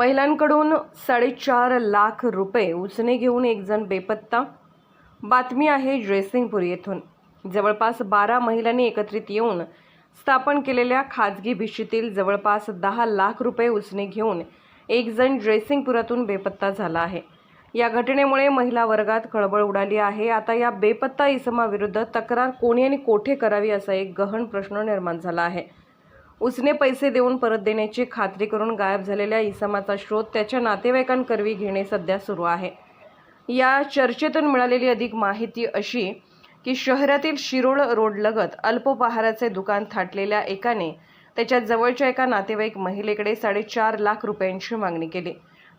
महिलांकडून साडेचार लाख रुपये उसने घेऊन एकजण बेपत्ता. बातमी आहे ड्रेसिंगपूर येथून. जवळपास बारा महिलांनी एकत्रित येऊन स्थापन केलेल्या खाजगी भिशीतील जवळपास दहा लाख रुपये उसने घेऊन एकजण ड्रेसिंगपुरातून बेपत्ता झाला आहे. या घटनेमुळे महिला वर्गात खळबळ उडाली आहे. आता या बेपत्ता इसमाविरुद्ध तक्रार कोणी आणि कोठे करावी असा एक गहन प्रश्न निर्माण झाला आहे. उसने पैसे देऊन परत देण्याची खात्री करून गायब झालेल्या इसमाचा शोध त्याच्या नातेवाईकांकरवी घेणे सध्या सुरू आहे. या चर्चेतून मिळालेली अधिक माहिती अशी की शहरातील शिरोळ रोडलगत अल्पोपहाराचे दुकान थाटलेल्या एकाने त्याच्या जवळच्या एका नातेवाईक महिलेकडे साडेचार लाख रुपयांची मागणी केली.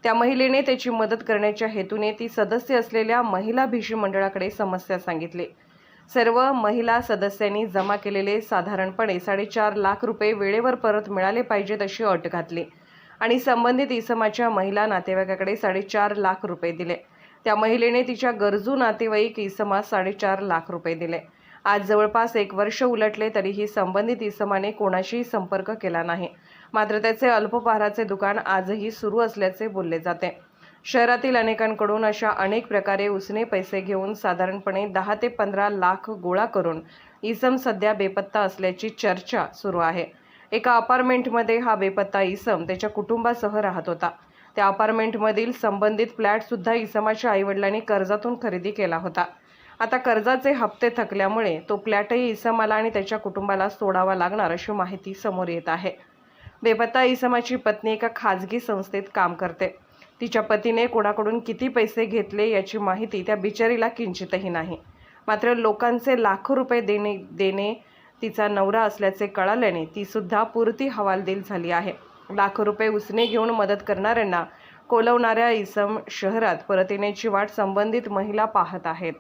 त्या महिलेने त्याची मदत करण्याच्या हेतूने ती सदस्य असलेल्या महिला भिशी मंडळाकडे समस्या सांगितली. सर्व महिला सदस्यांनी जमा केलेले साधारणपणे साडेचार लाख रुपये वेळेवर परत मिळाले पाहिजेत अशी अट घातली. आणि संबंधित इसमाच्या महिला नातेवाईकाकडे साडेचार लाख रुपये दिले. त्या महिलेने तिच्या गरजू नातेवाईक इसमास साडेचार लाख रुपये दिले. आज जवळपास एक वर्ष उलटले तरीही संबंधित इसमाने कोणाशीही संपर्क केला नाही. मात्र त्याचे अल्पपहाराचे दुकान आजही सुरू असल्याचे बोलले जाते. शहरातील अनेकांकडून अशा अनेक प्रकारे उसने पैसे घेऊन साधारणपणे दहा ते पंधरा लाख गोळा करून इसम सध्या बेपत्ता असल्याची चर्चा सुरू आहे. एका अपार्टमेंटमध्ये हा बेपत्ता इसम त्याच्या कुटुंबासह राहत होता. त्या अपार्टमेंटमधील संबंधित फ्लॅटसुद्धा इसमाच्या आईवडिलांनी कर्जातून खरेदी केला होता. आता कर्जाचे हप्ते थकल्यामुळे तो फ्लॅटही इसमाला आणि त्याच्या कुटुंबाला सोडावा लागणार अशी माहिती समोर येत आहे. बेपत्ता इसमाची पत्नी एका खाजगी संस्थेत काम करते. तिच्या पतीने कोणाकडून किती पैसे घेतले याची माहिती त्या बिचारीला किंचितही नाही. मात्र लोकांचे लाखो रुपये देणे देणे तिचा नवरा असल्याचे कळाल्याने तीसुद्धा पुरती हवालदिल झाली आहे. लाखो रुपये उसने घेऊन मदत करणाऱ्यांना कोलवणाऱ्या इसम शहरात परत येण्याची वाट संबंधित महिला पाहत आहेत.